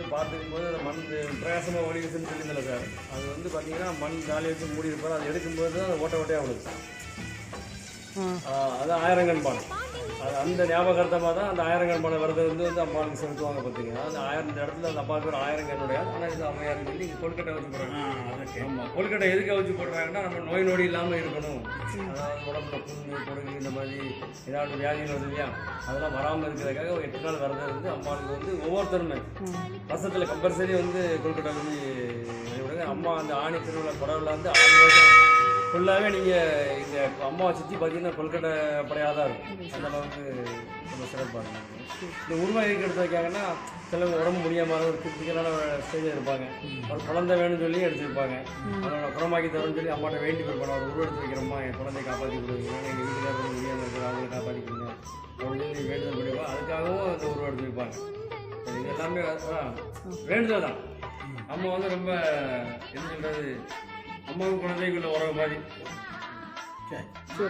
வந்து பார்த்துக்கும் போது அந்த மண் பிரகாசமாக வீசுன்னு சொல்லியிருந்தல சார். அது வந்து பார்த்தீங்கன்னா மண் காலி வச்சு மூடி இருப்பார் அது எடுக்கும்போது தான் அது ஓட்ட ஓட்டையாக விழுது. அது ஆயிரங்கன் பானை. அந்த ஞாபகார்த்தமாக தான் அந்த ஆயிரங்கன் பானை வரது வந்து அம்மாவுக்கு செலுத்துவாங்க பார்த்தீங்கன்னா அந்த ஆயிரம் இடத்துல அந்த அம்மாவுக்கு ஒரு ஆயிரங்கனுடைய ஆனால் இது அம்மையார் சொல்லி இங்கே கொழுக்கட்டை வச்சு போடுறாங்க ஆமாம் கொழுக்கட்டை எதுக்கு வச்சு போடுறாங்கன்னா நம்ம நோய் நொடி இல்லாமல் இருக்கணும். அதாவது உடம்புல புண்ணு பொடுகு இந்த மாதிரி ஏதாவது வியாதிகள் வருது இல்லையா? அதெல்லாம் வராமல் இருக்கிறதுக்காக ஒரு எட்டு நாள் வரது வந்து அம்மாவுக்கு வந்து ஒவ்வொருத்தருமே. வருஷத்தில் கம்பல்சரி வந்து கொழுக்கட்டை வந்து அம்மா அந்த ஆணி திருவிழா குடவில் வந்து ஆறு ஃபுல்லாகவே நீங்கள் இங்கே அம்மாவை சுற்றி பார்த்தீங்கன்னா கொல்கட்டை படையாக தான் இருக்கும். அந்த அளவுக்கு ரொம்ப சிறப்பாக இருக்கும். இந்த உருவாக எடுத்து வைக்காங்கன்னா சிலவங்க உடம்பு முடியாமல் ஒரு கிரிட்டிக்கலான ஸ்டேஜில் இருப்பாங்க. ஒரு குழந்தை வேணும்னு சொல்லி எடுத்துருப்பாங்க. அதோட குணமாக்கி தரும்னு சொல்லி அம்மாட்ட வேண்டி போயிருப்பாங்க ஒரு உருவம் எடுத்து வைக்கிறோமா என் குழந்தைய காப்பாற்றி கொடுங்க எங்கள் வீட்டுக்காரர் வந்து முடியாமல் இருக்கிற அவங்கள காப்பாற்றி கொடுங்க. அப்படின்னு சொல்லி வேண்டுதல் பண்ணிப்பா அதுக்காகவும் அந்த உருவம் எடுத்து வைப்பாங்க இது எல்லாமே வேண்டுதல் தான். அம்மா வந்து ரொம்ப என்ன சொல்கிறது அம்மாவும் குழந்தைக்குள்ள உறவு மாதிரி. சரி.